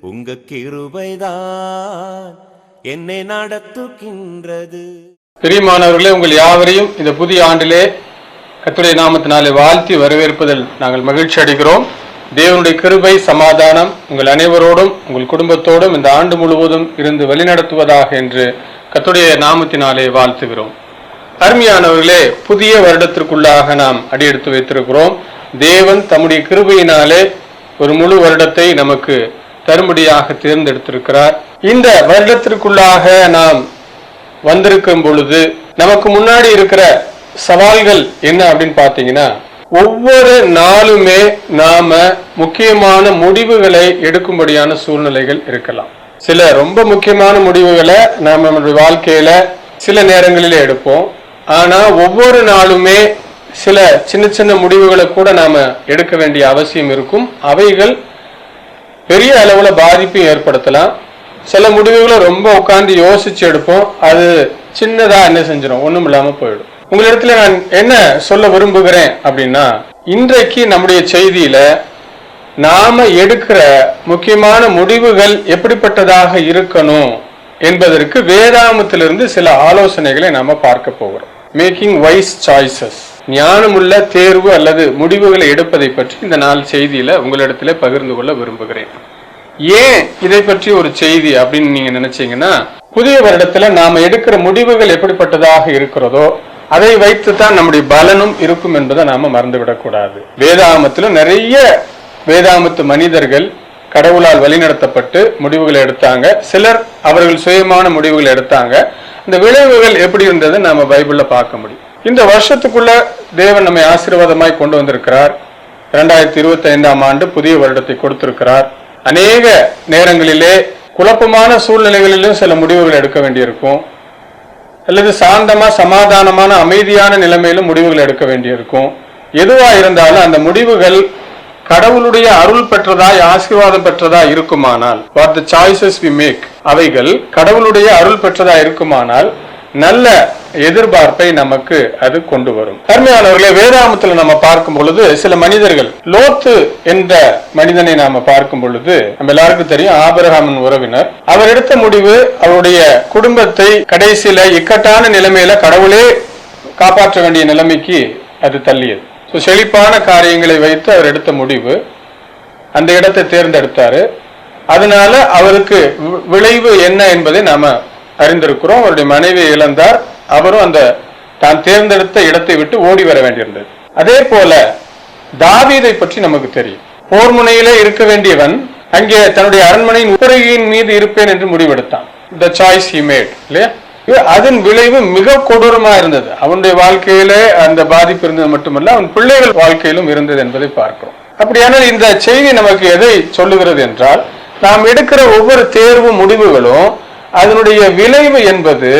உங்க கிருபைதான் என்னை நடத்துகின்றது. பிரியமானவர்களே உங்கள் யாவரையும் இந்த புதிய ஆண்டிலே கத்துடைய நாமத்தினாலே வாழ்த்தி வரவேற்பதில் நாங்கள் மகிழ்ச்சி அடைகிறோம். தேவனுடைய கிருபை சமாதானம் உங்கள் அனைவரோடும் உங்கள் குடும்பத்தோடும் இந்த ஆண்டு முழுவதும் இருந்து வழிநடத்துவதாக என்று கத்துடைய நாமத்தினாலே வாழ்த்துகிறோம். அருமையானவர்களே புதிய வருடத்திற்குள்ளாக நாம் அடியெடுத்து வைத்திருக்கிறோம். தேவன் தம்முடைய கிருபையினாலே ஒரு முழு வருடத்தை நமக்கு தரும்படியாக தேர்ந்தெடுத்திருக்கிறார். இந்த வருடத்திற்குள்ளாக நாம் வந்திருக்கும் பொழுது நமக்கு முன்னாடி இருக்கிற சவால்கள் என்ன அப்படின்னு பார்த்தீங்கன்னா ஒவ்வொரு நாளுமே நாம முக்கியமான முடிவுகளை எடுக்கும்படியான சூழ்நிலைகள் இருக்கலாம். சில ரொம்ப முக்கியமான முடிவுகளை நாம நம்மளுடைய வாழ்க்கையில சில நேரங்களில் எடுப்போம். ஆனா ஒவ்வொரு நாளுமே சில சின்ன சின்ன முடிவுகளை கூட நாம எடுக்க வேண்டிய அவசியம் இருக்கும். அவைகள் பெரிய அளவுல பாதிப்பையும் ஏற்படுத்தலாம். சில முடிவுகளை ரொம்ப உட்காந்து யோசிச்சு எடுப்போம். அது சின்னதா என்ன செஞ்சிடும் ஒண்ணும் இல்லாம போயிடும். உங்களிடத்துல நான் என்ன சொல்ல விரும்புகிறேன் அப்படின்னா இன்றைக்கு நம்முடைய செய்தியில நாம எடுக்கிற முக்கியமான முடிவுகள் எப்படிப்பட்டதாக இருக்கணும் என்பதற்கு வேதாமத்திலிருந்து சில ஆலோசனைகளை நாம பார்க்க போகிறோம். மேக்கிங் வைஸ் சாய்ஸஸ் ஞானமுள்ள தேர்வு அல்லது முடிவுகளை எடுப்பதை பற்றி இந்த நாள் செய்தியில உங்களிடத்துல பகிர்ந்து கொள்ள விரும்புகிறேன். ஏன் இதை பற்றி ஒரு செய்தி அப்படின்னு நீங்க நினைச்சீங்கன்னா புதிய வருடத்துல நாம எடுக்கிற முடிவுகள் எப்படிப்பட்டதாக இருக்கிறதோ அதை வைத்து தான் நம்முடைய பலனும் இருக்கும் என்பதை நாம மறந்துவிடக்கூடாது வேதாமத்திலும் நிறைய வேதாமத்து மனிதர்கள் கடவுளால் வழிநடத்தப்பட்டு முடிவுகளை எடுத்தாங்க. சிலர் அவர்கள் சுயமான முடிவுகளை எடுத்தாங்க. இந்த விளைவுகள் எப்படி இருந்ததை நாம பைபிள்ல பார்க்க முடியும். இந்த வருஷத்துக்குள்ள தேவன் நம்மை ஆசீர்வாதமாய் கொண்டு வந்திருக்கிறார். இரண்டாயிரத்தி இருபத்தி ஐந்தாம் ஆண்டு புதிய வருடத்தை கொடுத்திருக்கிறார். அநேக நேரங்களிலே குழப்பமான சூழ்நிலைகளிலும் சில முடிவுகள் எடுக்க வேண்டியிருக்கும். அல்லது சாந்தமா சமாதானமான அமைதியான நிலைமையிலும் முடிவுகள் எடுக்க வேண்டியிருக்கும். எதுவா இருந்தாலும் அந்த முடிவுகள் கடவுளுடைய அருள் பெற்றதாய் ஆசீர்வாதம் பெற்றதா இருக்குமானால் what the choices we make அவைகள் கடவுளுடைய அருள் பெற்றதா இருக்குமானால் நல்ல எதிர்பார்ப்பை நமக்கு அது கொண்டு வரும். அருமையானவர்களே வேதாமத்துல நம்ம பார்க்கும் பொழுது சில மனிதர்கள் லோத்து என்ற மனிதனை நாம பார்க்கும் பொழுது நம்ம எல்லாருக்கும் தெரியும் ஆபரகாமின் உறவினர். அவர் எடுத்த முடிவு அவருடைய குடும்பத்தை கடைசியில இக்கட்டான நிலைமையில கடவுளே காப்பாற்ற வேண்டிய நிலைமைக்கு அது தள்ளியது. ஸோ செழிப்பான காரியங்களை வைத்து அவர் எடுத்த முடிவு அந்த இடத்தை தேர்ந்தெடுத்தாரு. அதனால அவருக்கு வி- விளைவு என்ன என்பதை நாம அறிந்திருக்கிறோம். அவருடைய மனைவியை இழந்தார். அவரும் அந்த தான் தேர்ந்தெடுத்த இடத்தை விட்டு ஓடி வர வேண்டியிருந்தது. அதே போல தாவீதை பற்றி நமக்கு தெரியும். போர் முனையிலே இருக்க வேண்டியவன் அங்கே தன்னுடைய அரண்மனையின் உப்பரிகையின் மீது இருப்பேன் என்று முடிவெடுத்தான். த சாய்ஸ் ஹி மேட் இல்லையா? அதன் விளைவு மிக கொடூரமா இருந்தது. அவனுடைய வாழ்க்கையில அந்த பாதிப்பு இருந்தது மட்டுமல்ல அவன் பிள்ளைகள் வாழ்க்கையிலும் இருந்தது என்பதை பார்க்கிறோம். அப்படியானால் இந்த செய்தி நமக்கு எதை சொல்லுகிறது என்றால் நாம் எடுக்கிற ஒவ்வொரு தேர்வு முடிவுகளும் அதனுடைய விளைவு என்பது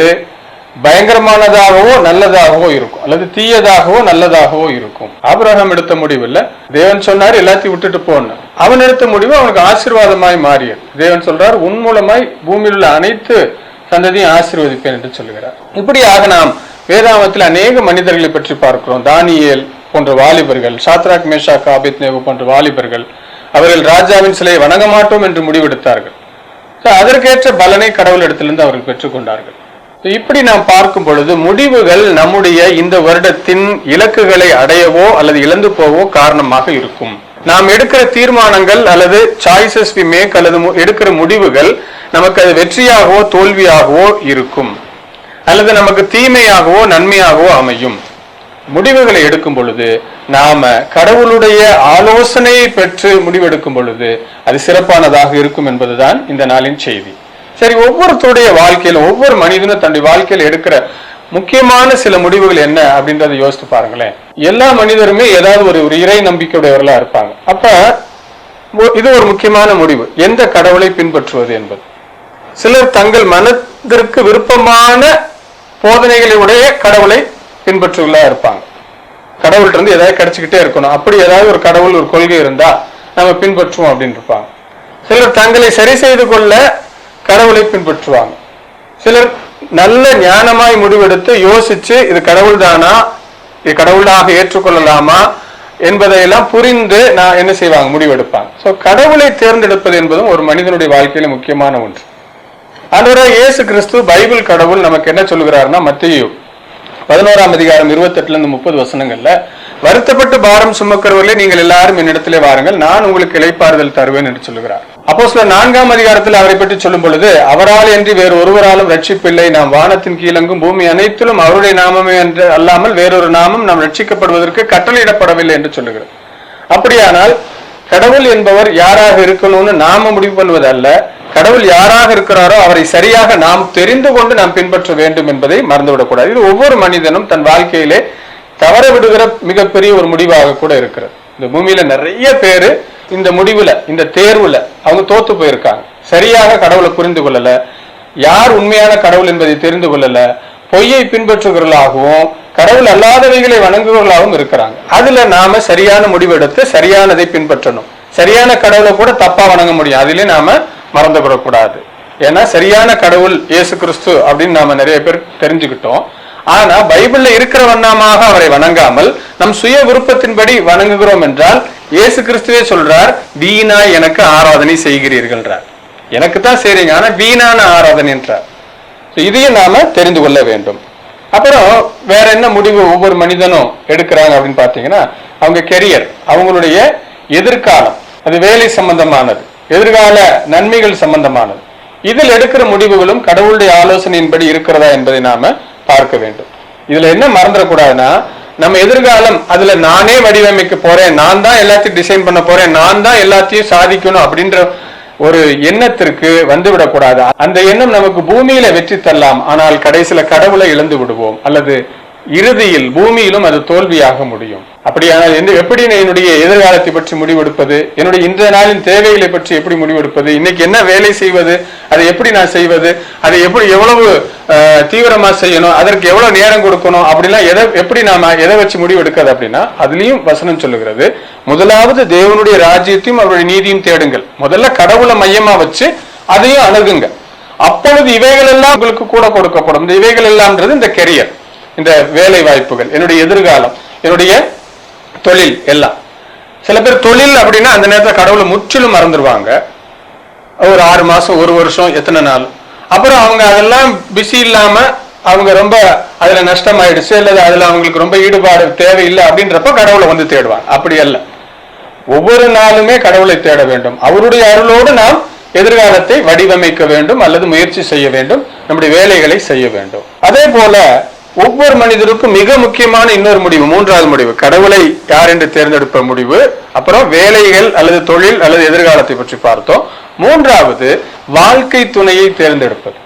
பயங்கரமானதாகவோ நல்லதாகவோ இருக்கும். அல்லது தீயதாகவோ நல்லதாகவோ இருக்கும். ஆபிரகாம் எடுத்த முடிவில் தேவன் சொன்னார் எல்லாத்தையும் விட்டுட்டு போன்னு அவன் எடுத்த முடிவு அவனுக்கு ஆசீர்வாதமாய் மாறியது. தேவன் சொல்றார் உன் மூலமாய் பூமியில் உள்ள அனைத்து சந்ததியும் ஆசீர்வதிப்பேன் என்று சொல்லுகிறார். இப்படியாக நாம் வேதாமத்தில் அநேக மனிதர்களை பற்றி பார்க்கிறோம். தானியல் போன்ற வாலிபர்கள் சாத்ராக் மேஷா காபித் நேகு போன்ற வாலிபர்கள் அவர்கள் ராஜாவின் சிலையை வணங்க மாட்டோம் என்று முடிவெடுத்தார்கள். ஸோ அதற்கேற்ற பலனை கடவுள் இடத்திலிருந்து அவர்கள் பெற்றுக்கொண்டார்கள். இப்படி நாம் பார்க்கும் பொழுது முடிவுகள் நம்முடைய இந்த வருடத்தின் இலக்குகளை அடையவோ அல்லது இழந்து போவோ காரணமாக இருக்கும். நாம் எடுக்கிற தீர்மானங்கள் அல்லது சாய்ஸஸ் வி மேக் அல்லது மு- எடுக்கிற முடிவுகள் நமக்கு அது வெற்றியாகவோ தோல்வியாகவோ இருக்கும். அல்லது நமக்கு தீமையாகவோ நன்மையாகவோ அமையும். முடிவுகளை எடுக்கும் பொழுது நாம கடவுளுடைய ஆலோசனையை பெற்று முடிவெடுக்கும் பொழுது அது சிறப்பானதாக இருக்கும் என்பதுதான் இந்த நாளின் செய்தி. சரி ஒவ்வொருத்தருடைய வாழ்க்கையில ஒவ்வொரு மனிதனும் தன்னுடைய வாழ்க்கையில எடுக்கிற முக்கியமான சில முடிவுகள் என்ன அப்படின்றத யோசித்து பாருங்களேன். எல்லா மனிதருமே ஏதாவது ஒரு ஒரு இறை நம்பிக்கையுடையவர்களா இருப்பாங்க. அப்ப இது ஒரு முக்கியமான முடிவு. எந்த கடவுளை பின்பற்றுவது என்பது. சிலர் தங்கள் மனதிற்கு விருப்பமான போதனைகளை உடைய கடவுளை பின்பற்றுகளா இருப்பாங்க. கடவுள்கிட்ட இருந்து ஏதாவது கிடைச்சிக்கிட்டே இருக்கணும். அப்படி ஏதாவது ஒரு கடவுள் ஒரு கொள்கை இருந்தா நம்ம பின்பற்றுவோம் அப்படின்னு இருப்பாங்க. சிலர் தங்களை சரி செய்து கொள்ள கடவுளை பின்பற்றுவாங்க. சிலர் நல்ல ஞானமாய் முடிவெடுத்து யோசிச்சு இது கடவுள் தானா இது கடவுளாக ஏற்றுக்கொள்ளலாமா? என்பதையெல்லாம் புரிந்து நான் என்ன செய்வாங்க? முடிவெடுப்பாங்க. சோ கடவுளை தேர்ந்தெடுப்பது என்பதும் ஒரு மனிதனுடைய வாழ்க்கையில முக்கியமான ஒன்று. ஆண்டவராக இயேசு கிறிஸ்து பைபிள் கடவுள் நமக்கு என்ன சொல்கிறாருன்னா மத்தியு பதினோராம் அதிகாரம் இருபத்தெட்டுல இருந்து முப்பது வசனங்கள்ல வருத்தப்பட்டு பாரம் சுமக்கிறவர்களே நீங்கள் எல்லாரும் என்னிடத்திலே வாருங்கள் நான் உங்களுக்கு இழைப்பாறுதல் தருவேன் என்று சொல்லுகிறார். அப்போ சில நான்காம் அதிகாரத்தில் அவரை பற்றி சொல்லும் பொழுது அவரால் என்று வேறு ஒருவராலும் ரட்சிப்பில்லை நாம் வானத்தின் கீழங்கும் பூமி அனைத்திலும் அவருடைய நாமமே என்று அல்லாமல் வேறொரு நாமம் நாம் ரட்சிக்கப்படுவதற்கு கட்டளையிடப்படவில்லை என்று சொல்லுகிறது. அப்படியானால் கடவுள் என்பவர் யாராக இருக்கணும்னு நாம முடிவு பண்ணுவதல்ல கடவுள் யாராக இருக்கிறாரோ அவரை சரியாக நாம் தெரிந்து கொண்டு நாம் பின்பற்ற வேண்டும் என்பதை மறந்துவிடக்கூடாது. இது ஒவ்வொரு மனிதனும் தன் வாழ்க்கையிலே தவற விடுகிற மிகப்பெரிய ஒரு முடிவாக கூட இருக்கிறது. இந்த பூமியில நிறைய பேரு இந்த முடிவுல இந்த தேர்வுல அவங்க தோத்து போயிருக்காங்க. சரியாக கடவுளை புரிந்து கொள்ளல. யார் உண்மையான கடவுள் என்பதை தெரிந்து கொள்ளல. பொய்யை பின்பற்றுகிறவர்களாகவும் கடவுள் அல்லாதவைகளை வணங்குகிறவர்களாகவும் இருக்கிறாங்க. அதுல நாம சரியான முடிவெடுத்து சரியானதை பின்பற்றணும். சரியான கடவுளை கூட தப்பா வணங்க முடியும். அதிலே நாம மறந்து விடக்கூடாது ஏன்னா சரியான கடவுள் இயேசு கிறிஸ்து அப்படின்னு நாம நிறைய பேர் தெரிஞ்சுக்கிட்டோம். ஆனா பைபிள்ல இருக்கிற வண்ணமாக அவரை வணங்காமல் நம் சுய விருப்பத்தின்படி வணங்குகிறோம் என்றால் இயேசு கிறிஸ்துவே சொல்றார் வீணா எனக்கு ஆராதனை செய்கிறீர்கள்ன்றார். எனக்கு தான் செய்றீங்க ஆனா வீணான ஆராதனை என்றார். இதையும் நாம தெரிந்து கொள்ள வேண்டும். அப்புறம் வேற என்ன முடிவு ஒவ்வொரு மனிதனும் எடுக்கிறாங்க அப்படின்னு பார்த்தீங்கன்னா அவங்க கெரியர் அவங்களுடைய எதிர்காலம் அது வேலை சம்பந்தமானது. எதிர்கால நன்மைகள் சம்பந்தமானது. இதில் எடுக்கிற முடிவுகளும் கடவுளுடைய ஆலோசனையின்படி இருக்கிறதா என்பதை நாம பார்க்க வேண்டும். இதுல என்ன மறந்துடக்கூடாதுன்னா நம்ம எதிர்காலம் அதுல நானே வடிவமைக்க போறேன் நான் தான் எல்லாத்தையும் டிசைன் பண்ண போறேன் நான் தான் எல்லாத்தையும் சாதிக்கணும் அப்படின்ற ஒரு எண்ணத்திற்கு வந்துவிடக்கூடாது. அந்த எண்ணம் நமக்கு பூமியில வெற்றி தரலாம் ஆனால் கடைசியில கடவுளை இழந்து விடுவோம் அல்லது இறுதியில் பூமியிலும் அது தோல்வியாக முடியும். அப்படியானால் எந்த எப்படி நான் என்னுடைய எதிர்காலத்தை பற்றி முடிவெடுப்பது? என்னுடைய இன்றைய நாளின் தேவைகளை பற்றி எப்படி முடிவெடுப்பது? இன்னைக்கு என்ன வேலை செய்வது? அதை எப்படி நான் செய்வது? அதை எப்படி எவ்வளவு தீவிரமா செய்யணும்? அதற்கு எவ்வளவு நேரம் கொடுக்கணும்? அப்படிலாம் எதை எப்படி நாம எதை வச்சு முடிவெடுக்கிறது அப்படின்னா அதுலயும் வசனம் சொல்லுகிறது முதலாவது தேவனுடைய ராஜ்யத்தையும் அவருடைய நீதியும் தேடுங்கள். முதல்ல கடவுளை மையமா வச்சு அதையும் அணுகுங்க. அப்பொழுது இவைகள் எல்லாம் உங்களுக்கு கூட கொடுக்கப்படும். இந்த இவைகள் எல்லாம்ன்றது இந்த கெரியர் இந்த வேலை வாய்ப்புகள் என்னுடைய எதிர்காலம் என்னுடைய தொழில் எல்லாம். சில பேர் தொழில் அப்படின்னா அந்த நேரத்தில் கடவுளை முற்றிலும் மறந்துடுவாங்க ஒரு ஆறு மாதம் ஒரு வருஷம் எத்தனை நாள். அப்புறம் அவங்க அதெல்லாம் பிஸி இல்லாமல் அவங்க ரொம்ப அதில் நஷ்டமாயிடுச்சு அல்லது அதில் அவங்களுக்கு ரொம்ப ஈடுபாடு தேவையில்லை அப்படின்றப்ப கடவுளை வந்து தேடுவாங்க. அப்படி அல்ல. ஒவ்வொரு நாளுமே கடவுளை தேட வேண்டும். அவருடைய அருளோடு நாம் எதிர்காலத்தை வடிவமைக்க வேண்டும் அல்லது முயற்சி செய்ய வேண்டும் நம்முடைய வேலைகளை செய்ய வேண்டும். அதே போல ஒவ்வொரு மனிதருக்கும் மிக முக்கியமான இன்னொரு முடிவு மூன்றாவது முடிவு. கடவுளை யார் என்று தேர்ந்தெடுப்ப முடிவு அப்புறம் வேலைகள் அல்லது தொழில் அல்லது எதிர்காலத்தை பற்றி பார்த்தோம். மூன்றாவது வாழ்க்கை துணையை தேர்ந்தெடுப்பது.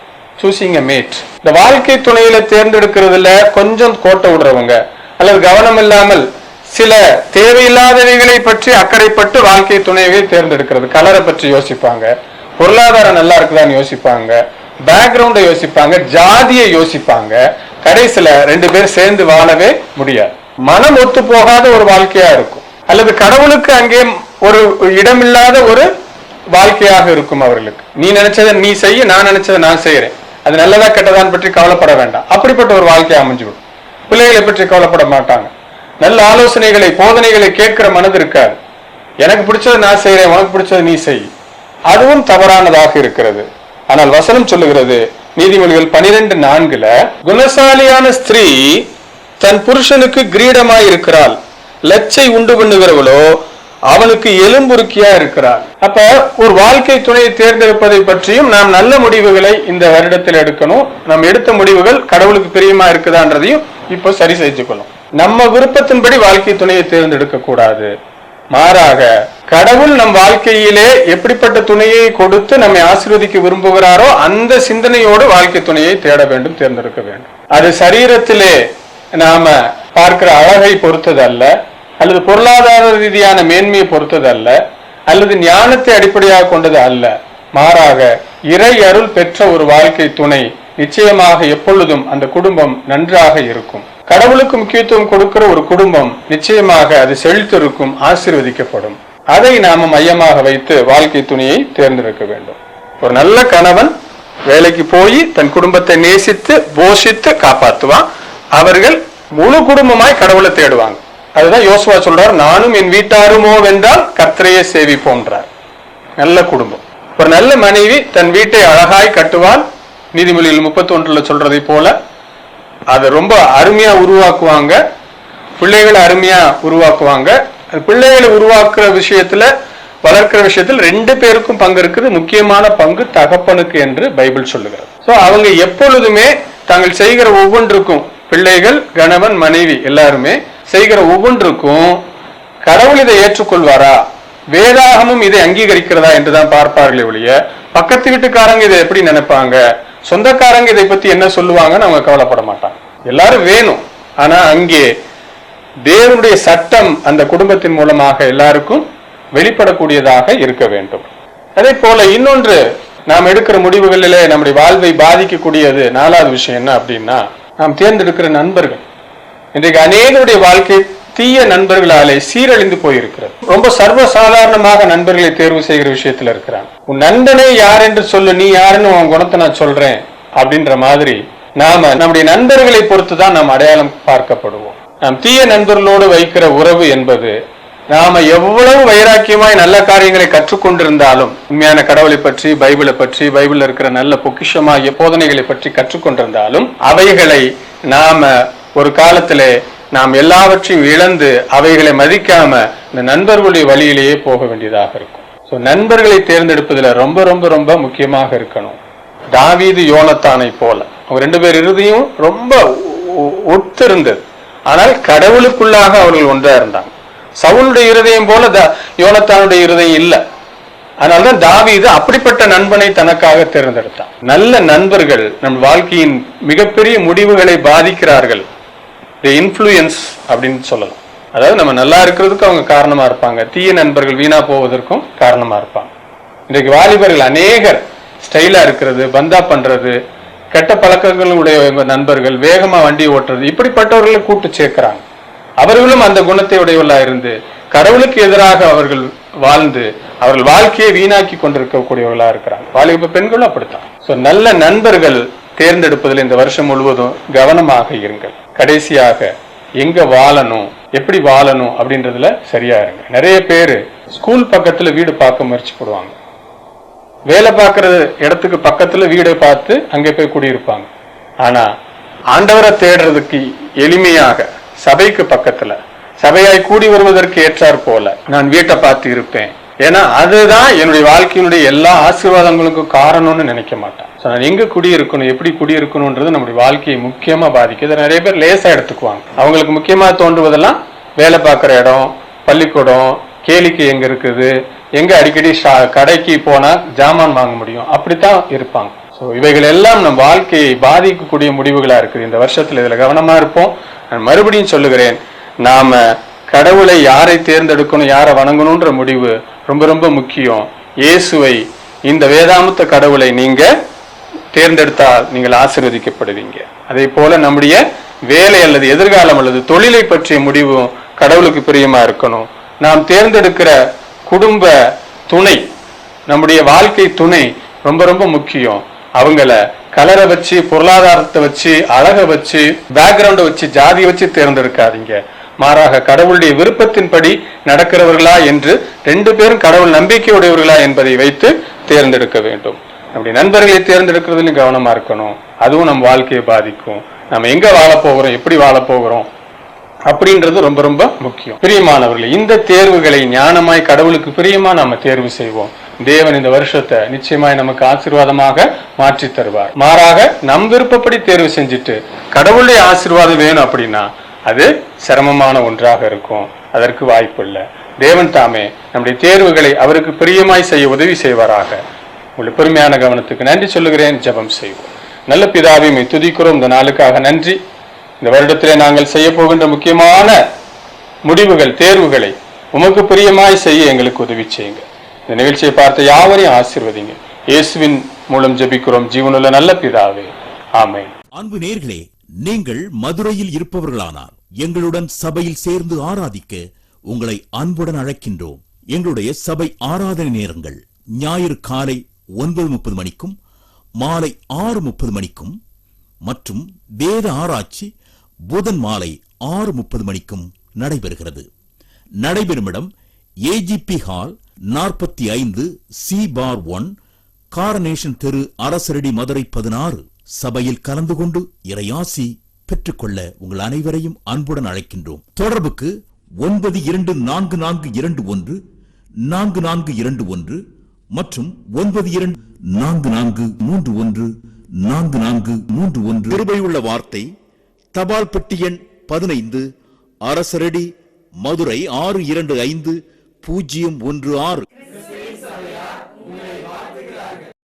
சூசிங் a மேட் இந்த வாழ்க்கை துணையில தேர்ந்தெடுக்கிறதுல கொஞ்சம் கோட்டை விடுறவங்க அல்லது கவனம் இல்லாமல் சில தேவையில்லாதவைகளை பற்றி அக்கறைப்பட்டு வாழ்க்கை துணையை தேர்ந்தெடுக்கிறது. கலரை பற்றி யோசிப்பாங்க. பொருளாதாரம் நல்லா இருக்குதான்னு யோசிப்பாங்க. பேக்ரவுண்டை யோசிப்பாங்க ஜாதியை யோசிப்பாங்க. கடைசியில ரெண்டு பேர் சேர்ந்து வாழவே முடியாது. மனம் ஒத்து போகாத ஒரு வாழ்க்கையா இருக்கும். அல்லது கடவுளுக்கு அங்கே ஒரு இடமில்லாத ஒரு வாழ்க்கையாக இருக்கும் அவர்களுக்கு. நீ நினைச்சதை நீ செய்ய நான் நினைச்சதை நான் செய்யறேன் அது நல்லதா கெட்டதான்னு பற்றி கவலைப்பட வேண்டாம். அப்படிப்பட்ட ஒரு வாழ்க்கை அமைஞ்சுவிடும். பிள்ளைகளை பற்றி கவலைப்பட மாட்டாங்க. நல்ல ஆலோசனைகளை போதனைகளை கேட்கிற மனது இருக்காது. எனக்கு பிடிச்சதை நான் செய்யறேன் உனக்கு பிடிச்சதை நீ செய். அதுவும் தவறானதாக இருக்கிறது. ஆனால் வசனம் சொல்லுகிறது நீதிமொழிகள் பனிரெண்டு நான்குல குணசாலியான ஸ்திரீ தன் புருஷனுக்கு கிரீடமாய் இருக்கிறாள். லச்சை உண்டு பண்ணுகிறவளோ அவனுக்கு எலும்புருக்கியா இருக்கிறாள். அப்ப ஒரு வாழ்க்கை துணையை தேர்ந்தெடுப்பதை பற்றியும் நாம் நல்ல முடிவுகளை இந்த வருடத்தில் எடுக்கணும். நாம் எடுத்த முடிவுகள் கடவுளுக்கு பிரியமா இருக்குதான்றதையும் இப்போ சரி செஞ்சுக்கணும் நம்ம விருப்பத்தின்படி வாழ்க்கை துணையை தேர்ந்தெடுக்க கூடாது மாறாக கடவுள் நம் வாழ்க்கையிலே எப்படிப்பட்ட துணையை கொடுத்து நம்மை ஆசீர்வதிக்க விரும்புகிறாரோ அந்த சிந்தனையோடு வாழ்க்கை துணையை தேட வேண்டும் தேர்ந்தெடுக்க வேண்டும். அது சரீரத்திலே நாம பார்க்கிற அழகை பொறுத்தது அல்ல அல்லது பொருளாதார ரீதியான மேன்மையை பொறுத்தது அல்ல அல்லது ஞானத்தை அடிப்படையாக கொண்டது அல்ல. மாறாக இறை அருள் பெற்ற ஒரு வாழ்க்கை துணை நிச்சயமாக எப்பொழுதும் அந்த குடும்பம் நன்றாக இருக்கும். கடவுளுக்கு முக்கியத்துவம் கொடுக்கிற ஒரு குடும்பம் நிச்சயமாக அது செழித்திருக்கும் ஆசீர்வதிக்கப்படும். அதை நாம மையமாக வைத்து வாழ்க்கை துணியை தேர்ந்தெடுக்க வேண்டும். ஒரு நல்ல கணவன் வேலைக்கு போய் தன் குடும்பத்தை நேசித்து போஷித்து காப்பாத்துவான் அவர்கள் முழு குடும்பமாய் கடவுளை தேடுவாங்க. அதுதான் யோசுவா சொல்றார் நானும் என் வீட்டாருமோ வென்றால் கர்த்தரையே சேவிப்போன்றார் நல்ல குடும்பம். ஒரு நல்ல மனைவி தன் வீட்டை அழகாய் கட்டுவாள். நீதிமொழியில் முப்பத்தி ஒன்றுல சொல்றதை போல அதை ரொம்ப அருமையா உருவாக்குவாங்க. பிள்ளைகளை அருமையா உருவாக்குவாங்க. பிள்ளைகளை உருவாக்குற விஷயத்துல வளர்க்கிற விஷயத்தில் ரெண்டு பேருக்கும் பங்கு இருக்குது. முக்கியமான பங்கு தகப்பனுக்கு என்று பைபிள் சொல்லுகிறது. சோ அவங்க எப்பொழுதுமே தாங்கள் செய்கிற ஒவ்வொன்றுக்கும் பிள்ளைகள் கணவன் மனைவி எல்லாருமே செய்கிற ஒவ்வொன்றுக்கும் கடவுள் இதை ஏற்றுக்கொள்வாரா? வேதாகமும் இதை அங்கீகரிக்கிறதா என்றுதான் பார்ப்பார்களே ஒழிய பக்கத்து வீட்டுக்காரங்க இதை எப்படி நினைப்பாங்க? சொந்தக்காரங்க இதை பத்தி என்ன சொல்லுவாங்கன்னு அவங்க கவலைப்பட மாட்டாங்க. எல்லாரும் வேணும். ஆனா அங்கே தேவனுடைய சட்டம் அந்த குடும்பத்தின் மூலமாக எல்லாருக்கும் வெளிப்படக்கூடியதாக இருக்க வேண்டும். அதே போல இன்னொன்று நாம் எடுக்கிற முடிவுகளிலே நம்முடைய வாழ்வை பாதிக்கக்கூடியது நாலாவது விஷயம் என்ன அப்படின்னா நாம் தேர்ந்தெடுக்கிற நண்பர்கள். இன்றைக்கு அநேகருடைய வாழ்க்கை தீய நண்பர்களாலே சீரழிந்து போயிருக்கிறது. ரொம்ப சர்வசாதாரணமாக நண்பர்களை தேர்வு செய்கிற விஷயத்துல இருக்கிறான். உன் நண்பனே யார் என்று சொல்லு நீ யாருன்னு உன் குணத்தை நான் சொல்றேன் அப்படின்ற மாதிரி நாம நம்முடைய நண்பர்களை பொறுத்து தான் நாம் அடையாளம் பார்க்கப்படுவோம். நாம் தீய நண்பர்களோடு வைக்கிற உறவு என்பது நாம எவ்வளவு வைராக்கியமாய் நல்ல காரியங்களை கற்றுக்கொண்டிருந்தாலும் உண்மையான கடவுளை பற்றி பைபிளை பற்றி பைபிள் இருக்கிற நல்ல பொக்கிஷமாகிய போதனைகளை பற்றி கற்றுக்கொண்டிருந்தாலும் அவைகளை நாம ஒரு காலத்திலே நாம் எல்லாவற்றையும் இழந்து அவைகளை மதிக்காம இந்த நண்பர்களுடைய வழியிலேயே போக வேண்டியதாக இருக்கும். ஸோ நண்பர்களை தேர்ந்தெடுப்பதுல ரொம்ப ரொம்ப ரொம்ப முக்கியமாக இருக்கணும். தாவீது யோனத்தானை போல. அவங்க ரெண்டு பேர் இறுதியும் ரொம்ப ஒத்திருந்தது. ஒத்து ஆனால் கடவுளுக்குள்ளாக அவர்கள் ஒன்றா இருந்தாங்க. சவுளுடைய இருதயம் போல த- யோனத்தானுடைய இருதயம் இல்லை. அதனால்தான் தாவீது அப்படிப்பட்ட நண்பனை தனக்காக தேர்ந்தெடுத்தான். நல்ல நண்பர்கள் நம் வாழ்க்கையின் மிகப்பெரிய முடிவுகளை பாதிக்கிறார்கள். இன்ஃப்ளூயன்ஸ் அப்படின்னு சொல்லலாம். அதாவது நம்ம நல்லா இருக்கிறதுக்கு அவங்க காரணமா இருப்பாங்க. தீய நண்பர்கள் வீணா போவதற்கும் காரணமா இருப்பாங்க. இன்றைக்கு வாலிபர்கள் அநேகர் ஸ்டைலா இருக்கிறது பந்தா பண்ணுறது கெட்ட பழக்கங்கள் உடைய நண்பர்கள் வேகமாக வண்டி ஓட்டுறது இப்படிப்பட்டவர்களை கூட்டு சேர்க்கிறாங்க. அவர்களும் அந்த குணத்தை உடையவர்களா இருந்து கடவுளுக்கு எதிராக அவர்கள் வாழ்ந்து அவர்கள் வாழ்க்கையை வீணாக்கி கொண்டிருக்கக்கூடியவர்களா இருக்கிறாங்க. வாலிப பெண்களும் அப்படித்தான். ஸோ நல்ல நண்பர்கள் தேர்ந்தெடுப்பதில் இந்த வருஷம் முழுவதும் கவனமாக இருங்கள். கடைசியாக எங்க வாழணும் எப்படி வாழணும் அப்படின்றதுல சரியா இருங்க. நிறைய பேர் ஸ்கூல் பக்கத்துல வீடு பார்க்க முயற்சி போடுவாங்க. வேலை பார்க்குற இடத்துக்கு பக்கத்துல வீடை பார்த்து அங்கே போய் குடியிருப்பாங்க. ஆனா ஆண்டவரை தேடுறதுக்கு எளிமையாக சபைக்கு பக்கத்துல சபையாய் கூடி வருவதற்கு ஏற்றாற் போல நான் வீட்டை பார்த்து இருப்பேன். ஏன்னா அதுதான் என்னுடைய வாழ்க்கையினுடைய எல்லா ஆசீர்வாதங்களுக்கும் காரணம்னு நினைக்க மாட்டேன். So, நான் எங்க குடியிருக்கணும் எப்படி குடியிருக்கணும்ன்றது நம்முடைய வாழ்க்கையை முக்கியமா பாதிக்குது இதை நிறைய பேர் லேசா எடுத்துக்குவாங்க. அவங்களுக்கு முக்கியமா தோன்றுவதெல்லாம் வேலை பார்க்குற இடம் பள்ளிக்கூடம் கேளிக்கை எங்க இருக்குது எங்கே அடிக்கடி ஷா- கடைக்கு போனால் ஜாமான் வாங்க முடியும்? அப்படித்தான் இருப்பாங்க. ஸோ இவைகள் எல்லாம் நம் வாழ்க்கையை பாதிக்கக்கூடிய முடிவுகளாக இருக்குது. இந்த வருஷத்தில் இதில் கவனமாக இருப்போம். நான் மறுபடியும் சொல்லுகிறேன் நாம் கடவுளை யாரை தேர்ந்தெடுக்கணும் யாரை வணங்கணுன்ற முடிவு ரொம்ப ரொம்ப முக்கியம். இயேசுவை இந்த வேதாமத்த கடவுளை நீங்கள் தேர்ந்தெடுத்தால் நீங்கள் ஆசீர்வதிக்கப்படுவீங்க. அதே போல நம்முடைய வேலை அல்லது எதிர்காலம் அல்லது தொழிலை பற்றிய முடிவும் கடவுளுக்கு பிரியமா இருக்கணும். நாம் தேர்ந்தெடுக்கிற குடும்ப துணை நம்முடைய வாழ்க்கை துணை ரொம்ப ரொம்ப முக்கியம். அவங்கள கலரை வச்சு பொருளாதாரத்தை வச்சு அழகை வச்சு பேக்ரவுண்டை வச்சு ஜாதியை வச்சு தேர்ந்தெடுக்காதீங்க. மாறாக கடவுளுடைய விருப்பத்தின்படி நடக்கிறவர்களா என்று ரெண்டு பேரும் கடவுள் நம்பிக்கையுடையவர்களா என்பதை வைத்து தேர்ந்தெடுக்க வேண்டும். நம்முடைய நண்பர்களை தேர்ந்தெடுக்கிறதுலையும் கவனமா இருக்கணும். அதுவும் நம் வாழ்க்கையை பாதிக்கும். நம்ம எங்க வாழ போகிறோம்? எப்படி வாழ போகிறோம்? அப்படின்றது ரொம்ப ரொம்ப முக்கியம். பிரியமானவர்களே இந்த தேர்வுகளை ஞானமாய் கடவுளுக்கு பிரியமா நாம தேர்வு செய்வோம். தேவன் இந்த வருஷத்தை நிச்சயமாய் நமக்கு ஆசீர்வாதமாக மாற்றி தருவார். மாறாக நம் விருப்பப்படி தேர்வு செஞ்சுட்டு கடவுளுடைய ஆசீர்வாதம் வேணும் அப்படின்னா அது சிரமமான ஒன்றாக இருக்கும். அதற்கு வாய்ப்பு இல்லை தேவன் தாமே நம்முடைய தேர்வுகளை அவருக்கு பிரியமாய் செய்ய உதவி செய்வாராக. உங்களுடைய பெருமையான கவனத்துக்கு நன்றி சொல்லுகிறேன். ஜெபம் செய்வோம். நல்ல பிதாவை துதிக்கிறோம். இந்த நாளுக்காக நன்றி. இந்த வருடத்திலே நாங்கள் செய்ய போகின்ற முக்கியமான முடிவுகள் தேர்வுகளை உமக்கு பிரியமாய் செய்ய எங்களுக்கு உதவி செய்யுங்க. இந்த நிகழ்ச்சியை பார்த்த யாவரையும் ஆசிர்வதிங்க. இயேசுவின் மூலம் ஜபிக்கிறோம். ஜீவனுள்ள நல்ல பிதாவே. ஆமை அன்பு நேர்களே நீங்கள் மதுரையில் இருப்பவர்களானால் எங்களுடன் சபையில் சேர்ந்து ஆராதிக்க உங்களை அன்புடன் அழைக்கின்றோம். எங்களுடைய சபை ஆராதனை நேரங்கள் ஞாயிறு காலை ஒன்பது முப்பது மணிக்கும் மாலை ஆறு முப்பது மணிக்கும் மற்றும் வேத ஆராய்ச்சி புதன் மாலை ஆறு முப்பது மணிக்கும் நடைபெறுகிறது. நடைபெறும் இடம் ஏஜிபி ஹால் நாற்பத்தி ஐந்து சி பார் ஒன் காரனேஷன் தெரு அரசரடி மதுரை பதினாறு. சபையில் கலந்து கொண்டு இறையாசி பெற்றுக்கொள்ள உங்கள் அனைவரையும் அன்புடன் அழைக்கின்றோம். தொடர்புக்கு ஒன்பது இரண்டு நான்கு நான்கு இரண்டு ஒன்று நான்கு நான்கு இரண்டு ஒன்று மற்றும் ஒன்பது இரண்டு நான்கு நான்கு மூன்று ஒன்று நான்கு நான்கு மூன்று ஒன்று. கிருபையுள்ள வார்த்தை தபால் பெட்டி எண் பதினைந்து அரசரடி மதுரை ஆறு இரண்டு ஐந்து பூஜ்ஜியம் ஒன்று ஆறு.